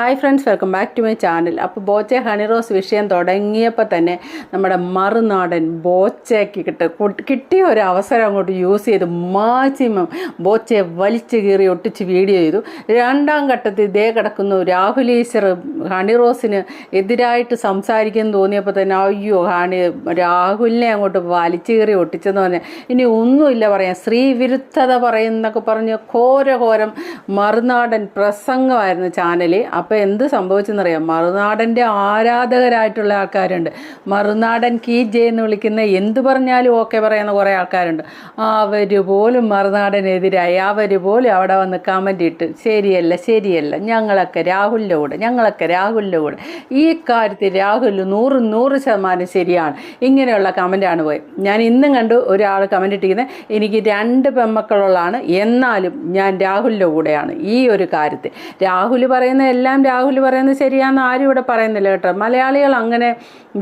Hi friends welcome back to my channel അപ്പോൾ ബോച്ചെ ഹണിറോസ് വിഷയം തുടങ്ങിയപ്പോൾ തന്നെ നമ്മുടെ മറുനാടൻ ബോച്ചയ്ക്ക് കിട്ട കിട്ടിയ ഒരു അവസരം അങ്ങോട്ട് യൂസ് ചെയ്ത് മാക്സിമം ബോച്ചയെ വലിച്ചു കീറി ഒട്ടിച്ച് വീഡിയോ ചെയ്തു. രണ്ടാം ഘട്ടത്തിൽ ഇതേ കിടക്കുന്നു രാഹുൽ ഈശ്വർ ഹണിറോസിന് എതിരായിട്ട് സംസാരിക്കുന്നു തോന്നിയപ്പോൾ തന്നെ അയ്യോ ഹണി രാഹുലിനെ അങ്ങോട്ട് വലിച്ചു കീറി ഒട്ടിച്ചെന്ന് പറഞ്ഞാൽ ഇനി ഒന്നുമില്ല പറയാം സ്ത്രീ വിരുദ്ധത പറയുന്നൊക്കെ പറഞ്ഞ് ഘോരഘോരം മറുനാടൻ പ്രസംഗമായിരുന്നു ചാനലിൽ അപ്പോൾ എന്ത് സംഭവിച്ചെന്നറിയാം? മറുനാടന്റെ ആരാധകരായിട്ടുള്ള ആൾക്കാരുണ്ട്. മറുനാടൻ കീ ജെ എന്ന് വിളിക്കുന്ന എന്ത് പറഞ്ഞാലും ഓക്കെ പറയുന്ന കുറേ ആൾക്കാരുണ്ട്. അവർ പോലും മറുനാടനെതിരായി. അവർ പോലും അവിടെ വന്ന് കമന്റ് ഇട്ട് ശരിയല്ല ശരിയല്ല. ഞങ്ങളൊക്കെ രാഹുലിന്റെ കൂടെ ഞങ്ങളൊക്കെ രാഹുലിന്റെ കൂടെ. ഈ കാര്യത്തിൽ രാഹുൽ നൂറ് നൂറ് ശതമാനം ശരിയാണ്. ഇങ്ങനെയുള്ള കമന്റാണ് പോയി ഞാൻ ഇന്നും കണ്ടു ഒരാൾ കമന്റ് ഇട്ടിരിക്കുന്നത് എനിക്ക് രണ്ട് പെമ്മക്കളുള്ളതാണ് എന്നാലും ഞാൻ രാഹുലിന്റെ കൂടെയാണ്. ഈ ഒരു കാര്യത്തിൽ. രാഹുൽ പറയുന്ന എല്ലാം രാഹുൽ പറയുന്നത് ശരിയാണെന്ന് ആരും ഇവിടെ പറയുന്നില്ല കേട്ടോ. മലയാളികൾ അങ്ങനെ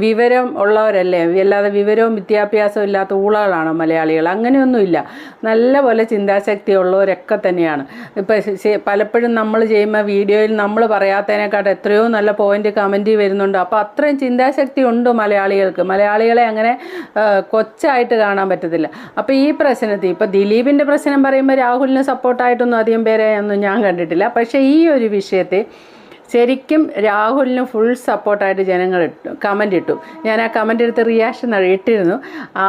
വിവരം ഉള്ളവരല്ലേ? അല്ലാതെ വിവരവും വിദ്യാഭ്യാസവും ഇല്ലാത്ത ഊളകളാണ് മലയാളികൾ? അങ്ങനെയൊന്നുമില്ല. നല്ല പോലെ ചിന്താശക്തി ഉള്ളവരൊക്കെ തന്നെയാണ്. ഇപ്പം പലപ്പോഴും നമ്മൾ ചെയ്യുന്ന വീഡിയോയിൽ നമ്മൾ പറയാത്തതിനെക്കാട്ട് എത്രയോ നല്ല പോയിന്റ് കമന്റ് വരുന്നുണ്ട്. അപ്പോൾ അത്രയും ചിന്താശക്തി ഉണ്ട് മലയാളികൾക്ക്. മലയാളികളെ അങ്ങനെ കൊച്ചായിട്ട് കാണാൻ പറ്റത്തില്ല. അപ്പോൾ ഈ പ്രശ്നത്തിൽ ഇപ്പോൾ ദിലീപിന്റെ പ്രശ്നം പറയുമ്പോൾ രാഹുലിന് സപ്പോർട്ടായിട്ടൊന്നും അധികം പേരെ ഒന്നും ഞാൻ കണ്ടിട്ടില്ല. പക്ഷേ ഈ ഒരു വിഷയത്തിൽ ശരിക്കും രാഹുലിന് ഫുൾ സപ്പോർട്ടായിട്ട് ജനങ്ങൾ ഇട്ടു കമന്റ് ഇട്ടു. ഞാൻ ആ കമന്റ് എടുത്ത് റിയാക്ഷൻ ഇട്ടിരുന്നു. ആ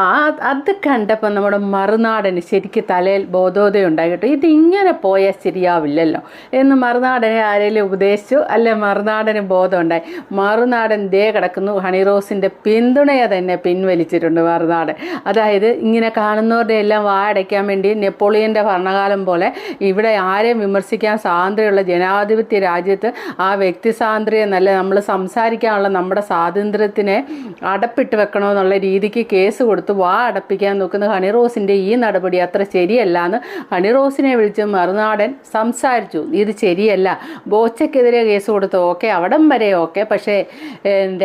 അത് കണ്ടപ്പോൾ നമ്മുടെ മറുനാടന് ശരിക്കും തലയിൽ ബോധോദയം ഉണ്ടായി കേട്ടോ. ഇതിങ്ങനെ പോയാൽ ശരിയാവില്ലല്ലോ എന്ന് മറുനാടനെ ആരെങ്കിലും ഉപദേശിച്ചു? അല്ലെ മറുനാടന് ബോധം ഉണ്ടായി? മറുനാടൻ ദേ കിടക്കുന്നു. ഹണിറോസിന്റെ പിന്തുണയെ തന്നെ പിൻവലിച്ചിട്ടുണ്ട് മറുനാടൻ. അതായത് ഇങ്ങനെ കാണുന്നവരുടെ എല്ലാം വായടയ്ക്കാൻ വേണ്ടി നെപ്പോളിയന്റെ ഭരണകാലം പോലെ ഇവിടെ ആരെയും വിമർശിക്കാൻ സ്വാതന്ത്ര്യമുള്ള ജനാധിപത്യ രാജ്യത്ത് ആ വ്യക്തി സ്വാതന്ത്ര്യം നമ്മൾ സംസാരിക്കാനുള്ള നമ്മുടെ സ്വാതന്ത്ര്യത്തിനെ അടപ്പിട്ട് വെക്കണമെന്നുള്ള രീതിക്ക് കേസ് കൊടുത്ത് വാ അടപ്പിക്കാൻ നോക്കുന്ന ഹണിറോസിന്റെ ഈ നടപടി അത്ര ശരിയല്ല എന്ന് ഹണിറോസിനെ വിളിച്ച് മറുനാടൻ സംസാരിച്ചു. ഇത് ശരിയല്ല. ബോച്ചയ്ക്കെതിരെ കേസ് കൊടുത്തു ഓക്കെ അവിടം വരെ ഓക്കെ. പക്ഷേ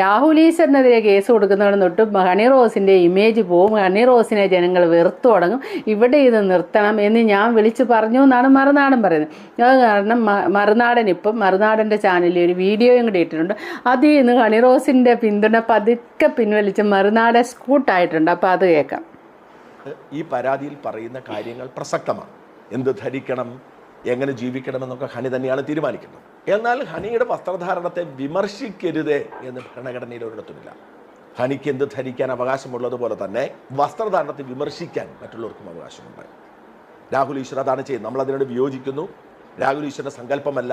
രാഹുൽ ഈശ്വറിനെതിരെ കേസ് കൊടുക്കുന്നവിടെ തൊട്ട് ഹണിറോസിന്റെ ഇമേജ് പോവും. ഹണിറോസിനെ ജനങ്ങൾ വെറുത്തു തുടങ്ങും. ഇവിടെ ഇത് നിർത്തണം എന്ന് ഞാൻ വിളിച്ച് പറഞ്ഞു എന്നാണ് മറുനാടൻ പറയുന്നത്. അത് കാരണം മറുനാടൻ ഇപ്പം മറുനാടന്റെ ചാനലിൽ ഒരു വീഡിയോയും കൂടി ഇട്ടിട്ടുണ്ട്. അതിൽ നിന്ന് ഹണിറോസിന്റെ പിന്തുണ പതുക്കെ പിൻവലിച്ച് മറുനാടൻ സ്കൂട്ടായിട്ടുണ്ട്. അപ്പോൾ അത് കേൾക്കാം. ഈ പരാതിയിൽ പറയുന്ന കാര്യങ്ങൾ പ്രസക്തമാണ്. എന്ത് ധരിക്കണം എങ്ങനെ ജീവിക്കണമെന്നൊക്കെ ഹണി തന്നെയാണ് തീരുമാനിക്കുന്നത്. എന്നാൽ ഹണിയുടെ വസ്ത്രധാരണത്തെ വിമർശിക്കരുത് എന്ന് ഭരണഘടനയിൽ ഒരിടത്തുമില്ല ഹണിക്ക് എന്ത് ധരിക്കാൻ അവകാശമുള്ളതുപോലെ തന്നെ വസ്ത്രധാരണത്തെ വിമർശിക്കാൻ മറ്റുള്ളവർക്കും അവകാശമുണ്ട്. രാഹുൽ ഈശ്വർ അതാണ് ചെയ്യുന്നത്. നമ്മൾ അതിനോട് വിയോജിക്കുന്നു. രാഹുൽ ഈശ്വരന്റെ സങ്കല്പമല്ല.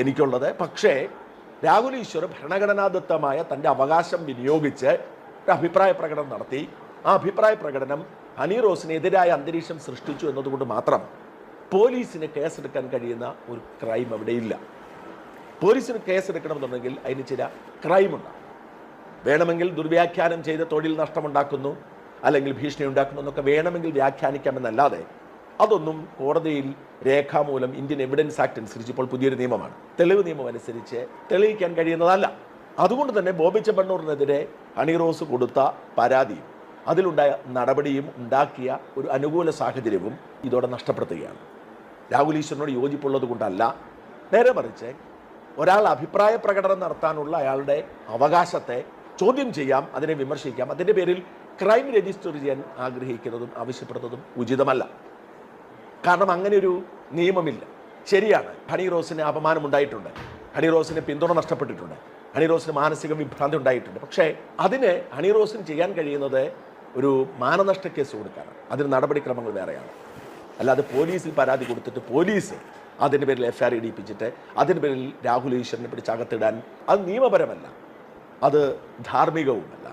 എനിക്കുള്ളത്. പക്ഷേ രാഹുൽ ഈശ്വർ ഭരണഘടനാദത്തമായ തന്റെ അവകാശം വിനിയോഗിച്ച് ഒരു അഭിപ്രായ പ്രകടനം നടത്തി. ആ അഭിപ്രായ പ്രകടനം ഹണി റോസിനെതിരായ അന്തരീക്ഷം സൃഷ്ടിച്ചു എന്നതുകൊണ്ട് മാത്രം പോലീസിന് കേസെടുക്കാൻ കഴിയുന്ന ഒരു ക്രൈം അവിടെയില്ല പോലീസിന് കേസെടുക്കണമെന്നുണ്ടെങ്കിൽ അതിന് ചില ക്രൈമുണ്ട്. വേണമെങ്കിൽ ദുർവ്യാഖ്യാനം ചെയ്ത് തൊഴിൽ നഷ്ടമുണ്ടാക്കുന്നു അല്ലെങ്കിൽ ഭീഷണി ഉണ്ടാക്കുന്നു എന്നൊക്കെ വേണമെങ്കിൽ വ്യാഖ്യാനിക്കാമെന്നല്ലാതെ അതൊന്നും കോടതിയിൽ രേഖാമൂലം ഇന്ത്യൻ എവിഡൻസ് ആക്ട് അനുസരിച്ച് ഇപ്പോൾ പുതിയൊരു നിയമമാണ്. തെളിവ് നിയമം അനുസരിച്ച് തെളിയിക്കാൻ കഴിയുന്നതല്ല. അതുകൊണ്ട് തന്നെ ബോബി ചെമ്മണ്ണൂറിനെതിരെ ഹണിറോസ് കൊടുത്ത പരാതിയും അതിലുണ്ടായ നടപടിയും ഉണ്ടാക്കിയ ഒരു അനുകൂല സാഹചര്യവും ഇതോടെ നഷ്ടപ്പെടുത്തുകയാണ്. രാഹുൽ ഈശ്വരനോട് യോജിപ്പുള്ളത് കൊണ്ടല്ല. നേരെ മറിച്ച് ഒരാൾ അഭിപ്രായ പ്രകടനം നടത്താനുള്ള അയാളുടെ അവകാശത്തെ ചോദ്യം ചെയ്യാം അതിനെ വിമർശിക്കാം. അതിന്റെ പേരിൽ ക്രൈം രജിസ്റ്റർ ചെയ്യാൻ ആഗ്രഹിക്കുന്നതും ആവശ്യപ്പെടുന്നതും ഉചിതമല്ല. കാരണം അങ്ങനെ ഒരു നിയമമില്ല. ശരിയാണ് ഹണി റോസിന് അപമാനം ഉണ്ടായിട്ടുണ്ട് ഹണി റോസിന് പിന്തുണ നഷ്ടപ്പെട്ടിട്ടുണ്ട്. ഹണി റോസിന് മാനസിക വിഭ്രാന്തി ഉണ്ടായിട്ടുണ്ട്. പക്ഷേ അതിന് ഹണി റോസിന് ചെയ്യാൻ കഴിയുന്നത് ഒരു മാനനഷ്ട കേസ് കൊടുക്കാനാണ്. അതിന് നടപടിക്രമങ്ങൾ വേറെയാണ്. അല്ലാതെ പോലീസിൽ പരാതി കൊടുത്തിട്ട് പോലീസ് അതിന്റെ പേരിൽ എഫ് ആർ ഇടിപ്പിച്ചിട്ട് അതിന്റെ പേരിൽ രാഹുൽ ഈശ്വരനെ പിടിച്ച് അകത്തിടാൻ അത് നിയമപരമല്ല. അത് ധാർമ്മികവുമല്ല.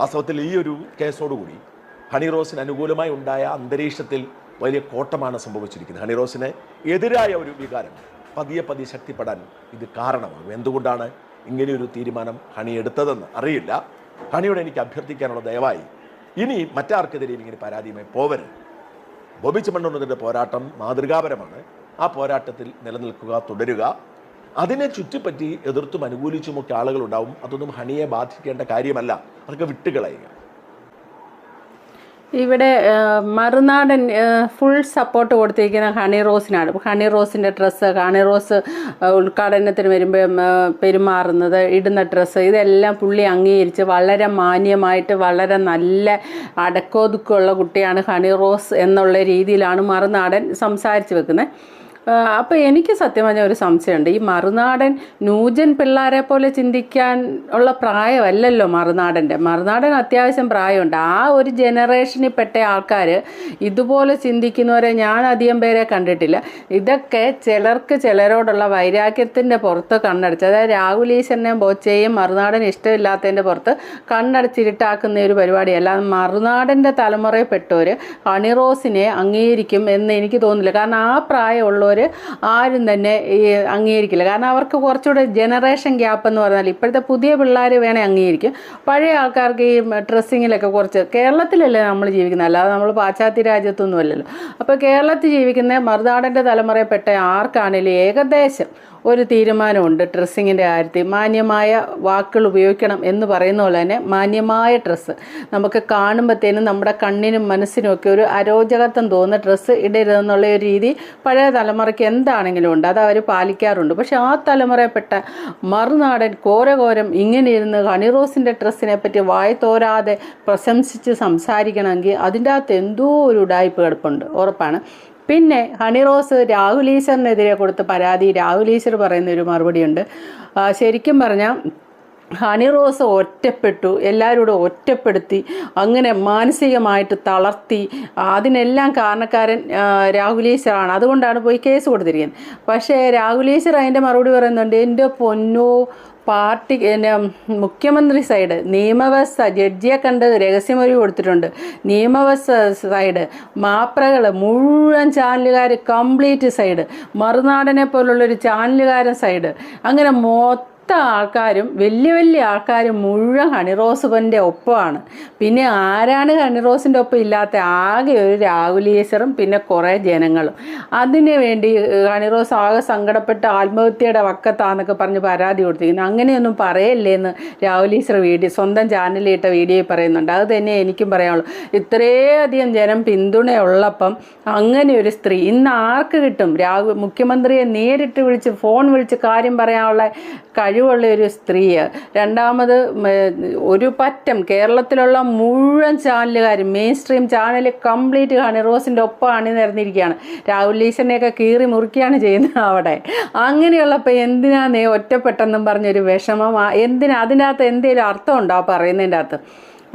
വാസ്തവത്തിൽ ഈ ഒരു കേസോടുകൂടി ഹണി റോസിന് അനുകൂലമായി ഉണ്ടായ അന്തരീക്ഷത്തിൽ വലിയ കോട്ടമാണ് സംഭവിച്ചിരിക്കുന്നത്. ഹണിറോസിന് എതിരായ ഒരു വികാരം പതിയെ പതിയെ ശക്തിപ്പെടാൻ ഇത് കാരണമാകും. എന്തുകൊണ്ടാണ് ഇങ്ങനെയൊരു തീരുമാനം ഹണി എടുത്തതെന്ന് അറിയില്ല. ഹണിയോട് എനിക്ക് അഭ്യർത്ഥിക്കാനുള്ള ദയവായി ഇനി മറ്റാർക്കെതിരെയും ഇങ്ങനെ പരാതിയുമായി പോവരുത്. ബോബി ചെമ്മണ്ണൂരിന്റെ പോരാട്ടം മാതൃകാപരമാണ്. ആ പോരാട്ടത്തിൽ നിലനിൽക്കുക തുടരുക. അതിനെ ചുറ്റിപ്പറ്റി എതിർത്തും അനുകൂലിച്ചുമൊക്കെ ആളുകളുണ്ടാവും. അതൊന്നും ഹണിയെ ബാധിക്കേണ്ട കാര്യമല്ല. അതൊക്കെ വിട്ടുകളയുക. ഇവിടെ മറുനാടൻ ഫുൾ സപ്പോർട്ട് കൊടുത്തിരിക്കുന്ന ഹണി റോസിനാണ്. ഹണി റോസിന്റെ ഡ്രസ്സ് ഹണി റോസ് ഉദ്ഘാടനത്തിന് വരുമ്പോൾ പെരുമാറുന്നത് ഇടുന്ന ഡ്രസ്സ് ഇതെല്ലാം പുള്ളി അംഗീകരിച്ച് വളരെ മാന്യമായിട്ട് വളരെ നല്ല അടക്കോതുക്കമുള്ള കുട്ടിയാണ് ഹണി റോസ് എന്നുള്ള രീതിയിലാണ് മറുനാടൻ സംസാരിച്ച് വെക്കുന്നത് അപ്പോൾ എനിക്ക് സത്യം പറഞ്ഞ ഒരു സംശയമുണ്ട്. ഈ മറുനാടൻ നൂജൻ പിള്ളേരെ പോലെ ചിന്തിക്കാൻ ഉള്ള പ്രായമല്ലല്ലോ മറുനാടന്റെ. മറുനാടൻ അത്യാവശ്യം പ്രായമുണ്ട്. ആ ഒരു ജനറേഷനിൽ പെട്ട ആൾക്കാർ ഇതുപോലെ ചിന്തിക്കുന്നവരെ ഞാൻ അധികം പേരെ കണ്ടിട്ടില്ല. ഇതൊക്കെ ചിലർക്ക് ചിലരോടുള്ള വൈരാഗ്യത്തിന്റെ പുറത്ത് കണ്ണടച്ച് അതായത് രാഹുൽ ഈശ്വരനെയും ബോച്ചയെയും മറുനാടൻ ഇഷ്ടമില്ലാത്തതിന്റെ പുറത്ത് കണ്ണടച്ചിരുട്ടാക്കുന്ന ഒരു പരിപാടിയല്ല. മറുനാടന്റെ തലമുറയിൽപ്പെട്ടവർ ഹണിറോസിനെ അംഗീകരിക്കും എന്ന് എനിക്ക് തോന്നുന്നില്ല. കാരണം ആ പ്രായമുള്ളവർ ആരും തന്നെ ഈ അംഗീകരിക്കില്ല. കാരണം അവർക്ക് കുറച്ചുകൂടെ ജനറേഷൻ ഗ്യാപ്പ് എന്ന് പറഞ്ഞാൽ ഇപ്പോഴത്തെ പുതിയ പിള്ളേർ വേണേൽ അംഗീകരിക്കും. പഴയ ആൾക്കാർക്ക് ഈ ഡ്രസ്സിങ്ങിലൊക്കെ കുറച്ച് കേരളത്തിലല്ലേ നമ്മൾ ജീവിക്കുന്നത്. അല്ലാതെ നമ്മൾ പാശ്ചാത്യ രാജ്യത്തൊന്നും അല്ലല്ലോ. അപ്പോൾ കേരളത്തിൽ ജീവിക്കുന്ന മറുനാടന്റെ തലമുറയിൽപ്പെട്ട ആർക്കാണേലും ഏകദേശം ഒരു തീരുമാനമുണ്ട് ഡ്രസ്സിങ്ങിന്റെ കാര്യത്തിൽ. മാന്യമായ വാക്കുകൾ ഉപയോഗിക്കണം എന്ന് പറയുന്ന പോലെ തന്നെ മാന്യമായ ഡ്രസ്സ് നമുക്ക് കാണുമ്പോഴത്തേനും നമ്മുടെ കണ്ണിനും മനസ്സിനും ഒക്കെ ഒരു അരോചകത്വം തോന്നുന്ന ഡ്രസ്സ് ഇടരുതെന്നുള്ള ഒരു രീതി പഴയ തലമുറയ്ക്ക് എന്താണെങ്കിലും ഉണ്ട്. അത് അവർ പാലിക്കാറുണ്ട്. പക്ഷേ ആ തലമുറയിൽപ്പെട്ട മറുനാടൻ കോരകോരം ഇങ്ങനെ ഇരുന്ന് ഹണിറോസിന്റെ ഡ്രസ്സിനെ പറ്റി വായ തോരാതെ പ്രശംസിച്ച് സംസാരിക്കണമെങ്കിൽ അതിന്റെ അകത്ത് എന്തോ ഒരു ഉടായ്പ കിടപ്പുണ്ട്. ഉറപ്പാണ്. പിന്നെ ഹണിറോസ് രാഹുൽ ഈശ്വറിനെതിരെ കൊടുത്ത പരാതി രാഹുൽ ഈശ്വർ പറയുന്ന ഒരു മറുപടിയുണ്ട്. ശരിക്കും പറഞ്ഞാൽ ഹണി റോസ് ഒറ്റപ്പെട്ടു എല്ലാവരോടും ഒറ്റപ്പെടുത്തി അങ്ങനെ മാനസികമായിട്ട് തളർത്തി. അതിനെല്ലാം കാരണക്കാരൻ രാഹുലേശ്വരാണ് അതുകൊണ്ടാണ് പോയി കേസ് കൊടുത്തിരിക്കുന്നത്. പക്ഷേ രാഹുലേശ്വർ അതിന്റെ മറുപടി പറയുന്നുണ്ട് എന്റെ പൊന്നോ പാർട്ടി പിന്നെ മുഖ്യമന്ത്രി സൈഡ് നിയമവ്യവസ്ഥ ജഡ്ജിയെ കണ്ട് രഹസ്യമൊഴി കൊടുത്തിട്ടുണ്ട്. നിയമവ്യവസ്ഥ സൈഡ് മാപ്രകൾ മുഴുവൻ ചാനലുകാർ കംപ്ലീറ്റ് സൈഡ് മറുനാടനെ പോലുള്ളൊരു ചാനലുകാരൻ സൈഡ് അങ്ങനെ മൊത്തം ആൾക്കാരും വലിയ വലിയ ആൾക്കാരും മുഴുവൻ ഹണിറോസുബന്റെ ഒപ്പമാണ്. പിന്നെ ആരാണ് ഹണിറോസിന്റെ ഒപ്പം ഇല്ലാത്ത ആകെ ഒരു രാഹുലീശ്വറും പിന്നെ കുറേ ജനങ്ങളും. അതിന് വേണ്ടി ഹണിറോസ് ആകെ സങ്കടപ്പെട്ട് ആത്മഹത്യയുടെ വക്കത്താന്നൊക്കെ പറഞ്ഞ് പരാതി കൊടുത്തിരിക്കുന്നു. അങ്ങനെയൊന്നും പറയല്ലേ എന്ന് രാഹുലീശ്വർ വീഡിയോ സ്വന്തം ചാനലിലിട്ട വീഡിയോയിൽ പറയുന്നുണ്ട്. അത് തന്നെ എനിക്കും പറയാനുള്ളൂ. ഇത്രയധികം ജനം പിന്തുണയുള്ളപ്പം അങ്ങനെ ഒരു സ്ത്രീ ഇന്ന് ആർക്ക് കിട്ടും? രാഹുൽ മുഖ്യമന്ത്രിയെ നേരിട്ട് വിളിച്ച് ഫോൺ വിളിച്ച് കാര്യം പറയാനുള്ള കഴിവുള്ള ഒരു സ്ത്രീ രണ്ടാമത് ഒരു പറ്റം കേരളത്തിലുള്ള മുഴുവൻ ചാനലുകാരും മെയിൻ സ്ട്രീം ചാനൽ കംപ്ലീറ്റ് കാണി റോസിന്റെ ഒപ്പം അണിനിരന്നിരിക്കുകയാണ് രാഹുൽ ഈശ്വരനെയൊക്കെ കീറി മുറിക്കുകയാണ് ചെയ്യുന്നത് അവിടെ. അങ്ങനെയുള്ളപ്പോൾ എന്തിനാ നീ ഒറ്റപ്പെട്ടെന്നും പറഞ്ഞൊരു വിഷമം എന്തിനാ അതിനകത്ത് എന്തെങ്കിലും അർത്ഥമുണ്ടോ ആ പറയുന്നതിന്റെ അകത്ത്?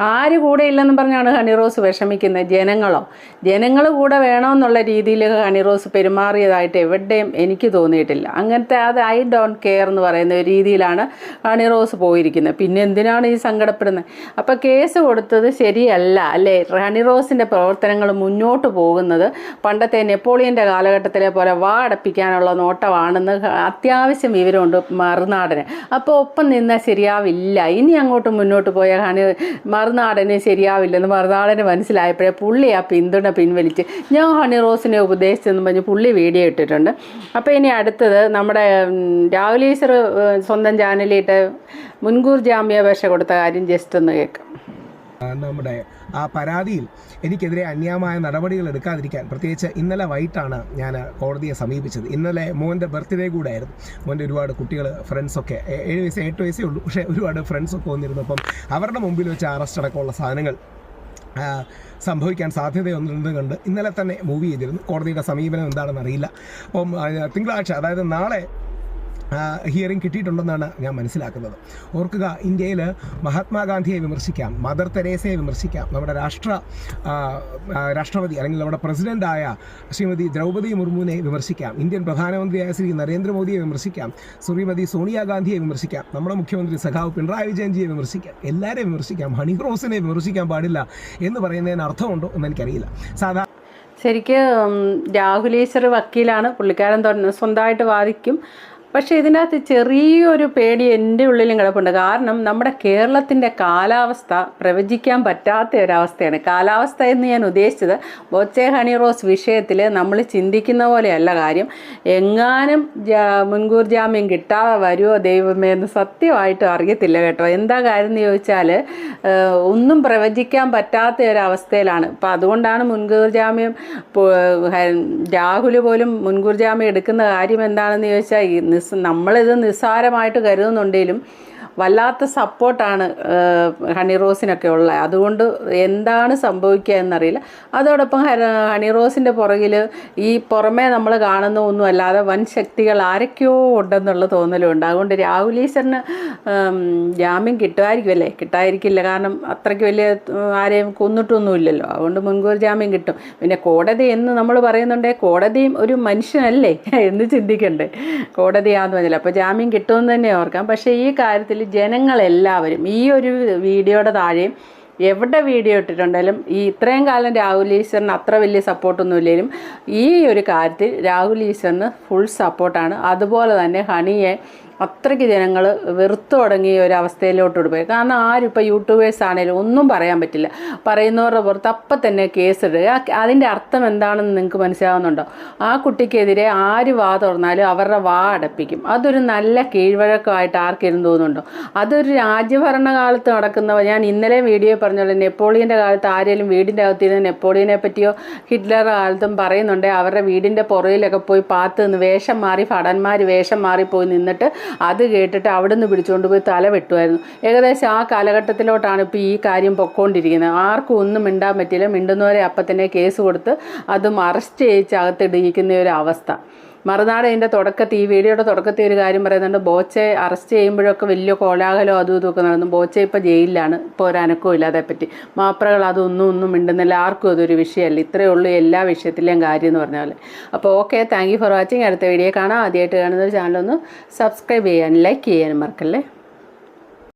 ആര് കൂടെ ഇല്ലെന്ന് പറഞ്ഞാണ് ഹണിറോസ് വിഷമിക്കുന്നത്. ജനങ്ങളോ? ജനങ്ങൾ കൂടെ വേണമെന്നുള്ള രീതിയിൽ ഹണിറോസ് പെരുമാറിയതായിട്ട് എവിടെയും എനിക്ക് തോന്നിയിട്ടില്ല. അങ്ങനത്തെ അത് ഐ ഡോണ്ട് കെയർ എന്ന് പറയുന്ന ഒരു രീതിയിലാണ് ഹണിറോസ് പോയിരിക്കുന്നത്. പിന്നെ എന്തിനാണ് ഈ സങ്കടപ്പെടുന്നത്? അപ്പോൾ കേസ് കൊടുത്തത് ശരിയല്ല. അല്ലേ? ഹണിറോസിന്റെ പ്രവർത്തനങ്ങൾ മുന്നോട്ട് പോകുന്നത് പണ്ടത്തെ നെപ്പോളിയന്റെ കാലഘട്ടത്തിലെ പോലെ വാ അടപ്പിക്കാനുള്ള നോട്ടമാണെന്ന് അത്യാവശ്യം വിവരമുണ്ട് മറുനാടന്. അപ്പോൾ ഒപ്പം നിന്നാൽ ശരിയാവില്ല. ഇനി അങ്ങോട്ട് മുന്നോട്ട് പോയ ഹണി മറുനാടന് ശരിയാവില്ലെന്ന് മറുനാടന് മനസ്സിലായപ്പോഴേ പുള്ളി ആ പിന്തുണ പിൻവലിച്ച് ഞാൻ ഹണി റോസിനെ ഉപദേശിച്ചെന്ന് പറഞ്ഞ് പുള്ളി വീഡിയോ ഇട്ടിട്ടുണ്ട്. അപ്പോൾ ഇനി അടുത്തത് നമ്മുടെ രാഹുലീശ്വർ സ്വന്തം ചാനലിട്ട് മുൻകൂർ ജാമ്യാപേക്ഷ കൊടുത്ത കാര്യം ജസ്റ്റ് ഒന്ന് കേൾക്കാം. നമ്മുടെ ആ പരാതിയിൽ എനിക്കെതിരെ അന്യായമായ നടപടികൾ എടുക്കാതിരിക്കാൻ പ്രത്യേകിച്ച് ഇന്നലെ വൈകിട്ടാണ് ഞാൻ കോടതിയെ സമീപിച്ചത്. ഇന്നലെ മോന്റെ ബർത്ത്ഡേ കൂടെ ആയിരുന്നു മോന്റെ ഒരുപാട് കുട്ടികൾ ഫ്രണ്ട്സൊക്കെ ഏഴ് വയസ്സ് എട്ട് വയസ്സേ ഉള്ളൂ. പക്ഷേ ഒരുപാട് ഫ്രണ്ട്സൊക്കെ വന്നിരുന്നു അപ്പം അവരുടെ മുമ്പിൽ വെച്ച് അറസ്റ്റ് അടക്കമുള്ള സാധനങ്ങൾ സംഭവിക്കാൻ സാധ്യതയൊന്നും കണ്ട് ഇന്നലെ തന്നെ മൂവ് ചെയ്തിരുന്നു. കോടതിയുടെ സമീപനം എന്താണെന്ന് അറിയില്ല. അപ്പം തിങ്കളാഴ്ച അതായത് നാളെ ഹിയറിംഗ് കിട്ടിയിട്ടുണ്ടെന്നാണ് ഞാൻ മനസ്സിലാക്കുന്നത്. ഓർക്കുക ഇന്ത്യയിൽ മഹാത്മാഗാന്ധിയെ വിമർശിക്കാം മദർ തെരേസയെ വിമർശിക്കാം. നമ്മുടെ രാഷ്ട്ര രാഷ്ട്രപതി അല്ലെങ്കിൽ നമ്മുടെ പ്രസിഡന്റായ ശ്രീമതി ദ്രൗപദി മുർമുവിനെ വിമർശിക്കാം. ഇന്ത്യൻ പ്രധാനമന്ത്രിയായ ശ്രീ നരേന്ദ്രമോദിയെ വിമർശിക്കാം. ശ്രീമതി സോണിയാഗാന്ധിയെ വിമർശിക്കാം. നമ്മുടെ മുഖ്യമന്ത്രി സഖാവ് പിണറായി വിജയൻജിയെ വിമർശിക്കാം. എല്ലാവരെയും വിമർശിക്കാം. ഹണി റോസിനെ വിമർശിക്കാൻ പാടില്ല എന്ന് പറയുന്നതിന് അർത്ഥമുണ്ടോ എന്ന് എനിക്കറിയില്ല. സാധാരണ ശരിക്ക് രാഹുലേശ്വർ വക്കീലാണ് പുള്ളിക്കാരൻ സ്വന്തമായിട്ട് വാദിക്കും. പക്ഷേ ഇതിനകത്ത് ചെറിയൊരു പേടി എന്റെ ഉള്ളിലും കിടപ്പുണ്ട്. കാരണം നമ്മുടെ കേരളത്തിന്റെ കാലാവസ്ഥ പ്രവചിക്കാൻ പറ്റാത്ത ഒരവസ്ഥയാണ്. കാലാവസ്ഥ എന്ന് ഞാൻ ഉദ്ദേശിച്ചത് ബൊച്ചെ ഹണി റോസ് വിഷയത്തിൽ നമ്മൾ ചിന്തിക്കുന്ന പോലെയല്ല കാര്യം. എങ്ങാനും മുൻകൂർ ജാമ്യം കിട്ടാതെ വരുമോ ദൈവമേ എന്ന് സത്യമായിട്ട് അറിയത്തില്ല കേട്ടോ. എന്താ കാര്യം എന്ന് ചോദിച്ചാൽ ഒന്നും പ്രവചിക്കാൻ പറ്റാത്ത ഒരവസ്ഥയിലാണ്. അപ്പം അതുകൊണ്ടാണ് മുൻകൂർ ജാമ്യം രാഹുൽ പോലും മുൻകൂർ ജാമ്യം എടുക്കുന്ന കാര്യം എന്താണെന്ന് ചോദിച്ചാൽ നിസ് നമ്മളിത് നിസ്സാരമായിട്ട് കരുതുന്നുണ്ടെങ്കിലും വല്ലാത്ത സപ്പോർട്ടാണ് ഹണി റോസിനൊക്കെ ഉള്ളത്. അതുകൊണ്ട് എന്താണ് സംഭവിക്കുക എന്നറിയില്ല. അതോടൊപ്പം ഹണി റോസിന്റെ പുറകിൽ ഈ പുറമേ നമ്മൾ കാണുന്ന ഒന്നും അല്ലാതെ വൻ ശക്തികൾ ആരൊക്കെയോ ഉണ്ടെന്നുള്ള തോന്നലുണ്ട്. അതുകൊണ്ട് ഉം, ജാമ്യം കിട്ടുമായിരിക്കും അല്ലേ? കിട്ടായിരിക്കില്ല. കാരണം അത്രയ്ക്ക് വലിയ ആരെയും കൊന്നിട്ടൊന്നുമില്ലല്ലോ. അതുകൊണ്ട് മുൻകൂർ ജാമ്യം കിട്ടും. പിന്നെ കോടതി എന്ന് നമ്മൾ പറയുന്നുണ്ടേ കോടതിയും ഒരു മനുഷ്യനല്ലേ എന്ന് ചിന്തിക്കണ്ടേ? കോടതിയാന്ന് പറഞ്ഞില്ല. അപ്പോൾ ജാമ്യം കിട്ടുമെന്ന് തന്നെ ഓർക്കാം. പക്ഷേ ഈ കാര്യത്തിൽ ജനങ്ങളെല്ലാവരും ഈ ഒരു വീഡിയോയുടെ താഴെയും എവിടെ വീഡിയോ ഇട്ടിട്ടുണ്ടെങ്കിലും ഈ ഇത്രയും കാലം രാഹുൽ ഈശ്വറിന് അത്ര വലിയ സപ്പോർട്ടൊന്നും ഇല്ലെങ്കിലും ഈ ഒരു കാര്യത്തിൽ രാഹുൽ ഈശ്വറിന് ഫുൾ സപ്പോർട്ടാണ് അതുപോലെ തന്നെ ഹണിയെ അത്രയ്ക്ക് ജനങ്ങൾ വെറുത്തു തുടങ്ങിയ ഒരു അവസ്ഥയിലോട്ട് പോയി കാരണം ആരും ഇപ്പോൾ യൂട്യൂബേഴ്സ് ആണെങ്കിലും ഒന്നും പറയാൻ പറ്റില്ല. പറയുന്നവരുടെ പുറത്ത് അപ്പം തന്നെ കേസിടുക. അതിന്റെ അർത്ഥം എന്താണെന്ന് നിങ്ങൾക്ക് മനസ്സിലാവുന്നുണ്ടോ? ആ കുട്ടിക്കെതിരെ ആര് വാ തുറന്നാലും അവരുടെ വാ അടപ്പിക്കും. അതൊരു നല്ല കീഴ്വഴക്കമായിട്ട് ആർക്കിരുന്ന് തോന്നുന്നുണ്ടോ? അതൊരു രാജ്യഭരണകാലത്ത് നടക്കുന്നവ ഞാൻ ഇന്നലെ വീഡിയോ പറഞ്ഞോളൂ നെപ്പോളിയന്റെ കാലത്ത് ആരെങ്കിലും വീടിന്റെ അകത്തിരുന്ന് നെപ്പോളിയനെ പറ്റിയോ ഹിറ്റ്ലറുടെ കാലത്തും പറയുന്നുണ്ട് അവരുടെ വീടിന്റെ പുറയിലൊക്കെ പോയി പാത്ത് നിന്ന് വേഷം മാറി ഭടന്മാർ വേഷം മാറി പോയി നിന്നിട്ട് അത് കേട്ടിട്ട് അവിടെ നിന്ന് പിടിച്ചുകൊണ്ട് പോയി തല വെട്ടുമായിരുന്നു. ഏകദേശം ആ കാലഘട്ടത്തിലോട്ടാണ് ഇപ്പോൾ ഈ കാര്യം പൊക്കോണ്ടിരിക്കുന്നത്. ആർക്കും ഒന്നും മിണ്ടാൻ പറ്റില്ല. മിണ്ടുന്നവരെ അപ്പം തന്നെ കേസ് കൊടുത്ത് അതും അറസ്റ്റ് ചെയ്യിച്ച് അകത്തിടിയിക്കുന്ന ഒരു അവസ്ഥ. മറുനാട് അതിന്റെ തുടക്കത്തിൽ ഈ വീഡിയോയുടെ തുടക്കത്തിൽ ഒരു കാര്യം പറയുന്നുണ്ട്. ബോച്ചെ അറസ്റ്റ് ചെയ്യുമ്പോഴൊക്കെ വലിയ കോലാഹലോ അതും ഇതുമൊക്കെ നടന്നു. ബോച്ചെ ഇപ്പോൾ ജയിലിലാണ്. ഇപ്പോൾ ഒരു അനക്കവും ഇല്ല അതേപ്പറ്റി മാപ്രകൾ അതൊന്നും ഒന്നും മിണ്ടുന്നില്ല. ആർക്കും അതൊരു വിഷയമല്ല. ഇത്രയേ ഉള്ളൂ എല്ലാ വിഷയത്തിലെയും കാര്യം എന്ന് പറഞ്ഞ പോലെ. അപ്പോൾ ഓക്കെ താങ്ക് ഫോർ വാച്ചിങ് അടുത്ത വീഡിയോ കാണാം. ആദ്യമായിട്ട് കാണുന്ന ചാനൽ ഒന്ന് സബ്സ്ക്രൈബ് ചെയ്യാനും ലൈക്ക് ചെയ്യാനും മറക്കല്ലേ?